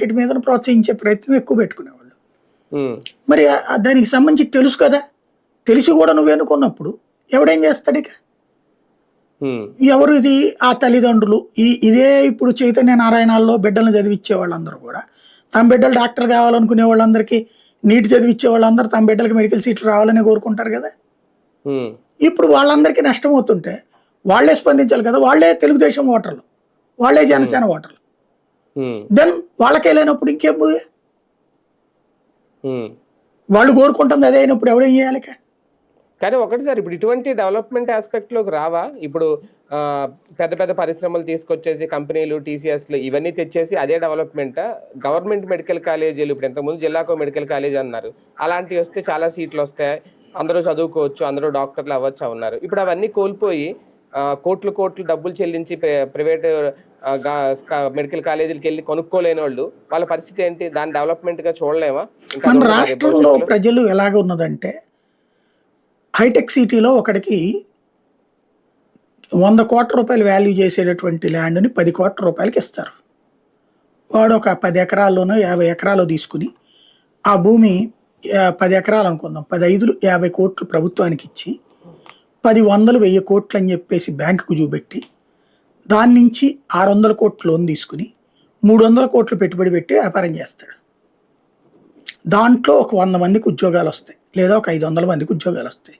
వీటి మీద ప్రోత్సహించే ప్రయత్నం ఎక్కువ పెట్టుకునేవాళ్ళు. మరి దానికి సంబంధించి తెలుసు కదా? తెలిసి కూడా నువ్వు ఎన్నుకున్నప్పుడు ఎవడేం చేస్తాడు ఇక? ఎవరు ఇది? ఆ తల్లిదండ్రులు. ఈ ఇదే ఇప్పుడు చైతన్య నారాయణాల్లో బిడ్డలను చదివించే వాళ్ళందరూ కూడా. తమ బిడ్డలు డాక్టర్ కావాలనుకునే వాళ్ళందరికీ నీట్ చదివించే వాళ్ళందరూ తమ బిడ్డలకి మెడికల్ సీట్లు రావాలని కోరుకుంటారు కదా? ఇప్పుడు వాళ్ళందరికీ నష్టం అవుతుంటే వాళ్ళే స్పందించాలి కదా? వాళ్ళే తెలుగుదేశం ఓటర్లు. వాళ్ళే జనసేన ఓటర్లు. దెన్ వాళ్ళకే లేనప్పుడు ఇంకేం పోయే? వాళ్ళు కోరుకుంటుంది అదే అయినప్పుడు ఎవడేం చేయాలి? కానీ ఒకటి సార్ ఇప్పుడు ఇటువంటి డెవలప్మెంట్ ఆస్పెక్ట్లోకి రావా? ఇప్పుడు పెద్ద పెద్ద పరిశ్రమలు తీసుకొచ్చేసి కంపెనీలు టీసీఎస్లు ఇవన్నీ తెచ్చేసి అదే డెవలప్మెంట్ గవర్నమెంట్ మెడికల్ కాలేజీలు ఇప్పుడు ఇంతకుముందు జిల్లాకో మెడికల్ కాలేజ్ అన్నారు. అలాంటివి వస్తే చాలా సీట్లు వస్తాయి. అందరూ చదువుకోవచ్చు అందరూ డాక్టర్లు అవ్వచ్చు అన్నారు. ఇప్పుడు అవన్నీ కోల్పోయి కోట్లు కోట్లు డబ్బులు చెల్లించి ప్రైవేట్ మెడికల్ కాలేజీలకు వెళ్ళి కొనుక్కోలేని వాళ్ళు వాళ్ళ పరిస్థితి ఏంటి? దాని డెవలప్మెంట్గా చూడలేమా? మన రాష్ట్రంలో? ప్రజలు ఎలాగ ఉన్నదంటే హైటెక్ సిటీలో ఒకడికి వంద కోట్ల రూపాయలు వాల్యూ చేసేటటువంటి ల్యాండ్ని పది కోట్ల రూపాయలకి ఇస్తారు. వాడు ఒక పది ఎకరాల్లోనో యాభై ఎకరాలు తీసుకుని ఆ భూమి పది ఎకరాలు అనుకుందాం పది ఐదులు యాభై కోట్లు ప్రభుత్వానికి ఇచ్చి పది వందలు వెయ్యి కోట్లు అని చెప్పేసి బ్యాంకుకు చూపెట్టి దాని నుంచి ఆరు వందల కోట్లు లోన్ తీసుకుని మూడు వందల కోట్లు పెట్టుబడి పెట్టి వ్యాపారం చేస్తాడు. దాంట్లో ఒక వంద మందికి ఉద్యోగాలు వస్తాయి లేదా ఒక ఐదు వందల మందికి ఉద్యోగాలు వస్తాయి.